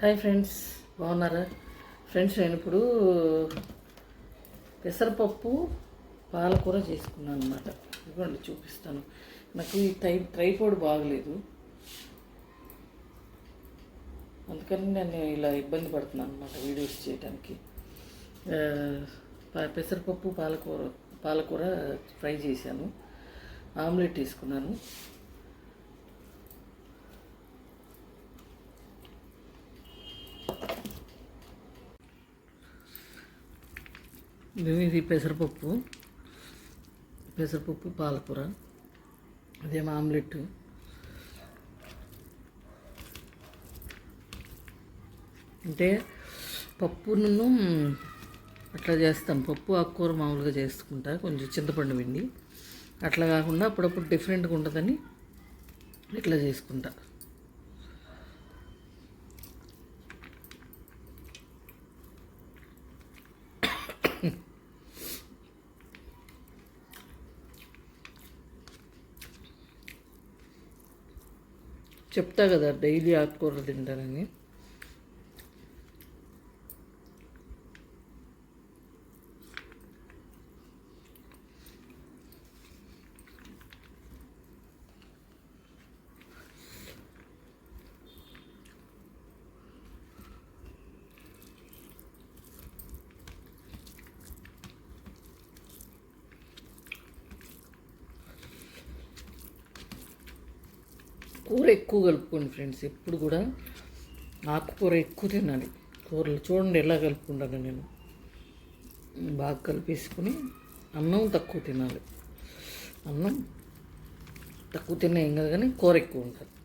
Hi friends బాగున్నారా? Friends నేను ఇప్పుడు పెసరపప్పు పాలకూర చేసుకున్నాను అనమాట ఇదిగోండి చూపిస్తాను. నాకు ఈ టై ట్రైపోడ్ బాగలేదు. అందుకని నేను ఇలా ఇబ్బంది పడుతున్నాను అనమాట వీడియోస్ చేయడానికి పెసరపప్పు పాలకూర పాలకూర ఫ్రై చేశాను. ఆమ్లెట్ తీసుకున్నాను ఇది ఇది పెసరపప్పు పెసరపప్పు పాలకూర అదేమో ఆమ్లెట్. అంటే పప్పును అట్లా చేస్తాం. పప్పు ఆకుకూర మామూలుగా చేసుకుంటా. కొంచెం చింతపండు పిండి. అట్లా కాకుండా అప్పుడప్పుడు డిఫరెంట్గా ఉంటుందని ఇట్లా చేసుకుంటా. చెప్తా కదా డైలీ ఆకుకూరలు తింటానని కూర ఎక్కువ కలుపుకోండి ఫ్రెండ్స్. ఎప్పుడు కూడా ఆకుకూర ఎక్కువ తినాలి. కూరలు చూడండి ఎలా కలుపుకుంటాను నేను. బాగా కలిపేసుకుని అన్నం తక్కువ తినాలి. అన్నం తక్కువ తిన్నా ఏం కాదు కానీ కూర ఎక్కువ ఉంటుంది.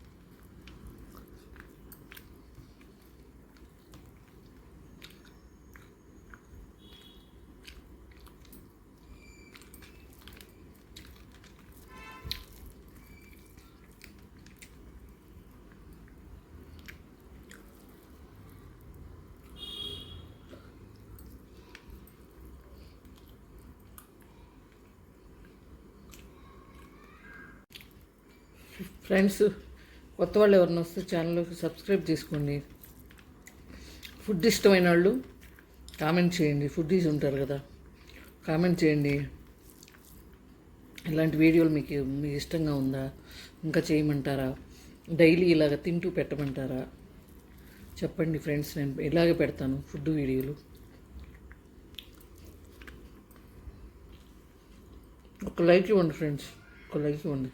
ఫ్రెండ్స్ కొత్త వాళ్ళు ఎవరిని వస్తే ఛానల్కి సబ్స్క్రైబ్ చేసుకోండి. ఫుడ్ ఇష్టమైన వాళ్ళు కామెంట్ చేయండి. ఫుడ్డీస్ ఉంటారు కదా కామెంట్ చేయండి. ఇలాంటి వీడియోలు మీకు మీకు ఇష్టంగా ఉందా? ఇంకా చేయమంటారా? డైలీ ఇలాగ తింటూ పెట్టమంటారా? చెప్పండి ఫ్రెండ్స్ నేను ఇలాగే పెడతాను ఫుడ్ వీడియోలు. ఒక లైక్ ఇవ్వండి ఫ్రెండ్స్ ఒక లైక్ ఇవ్వండి.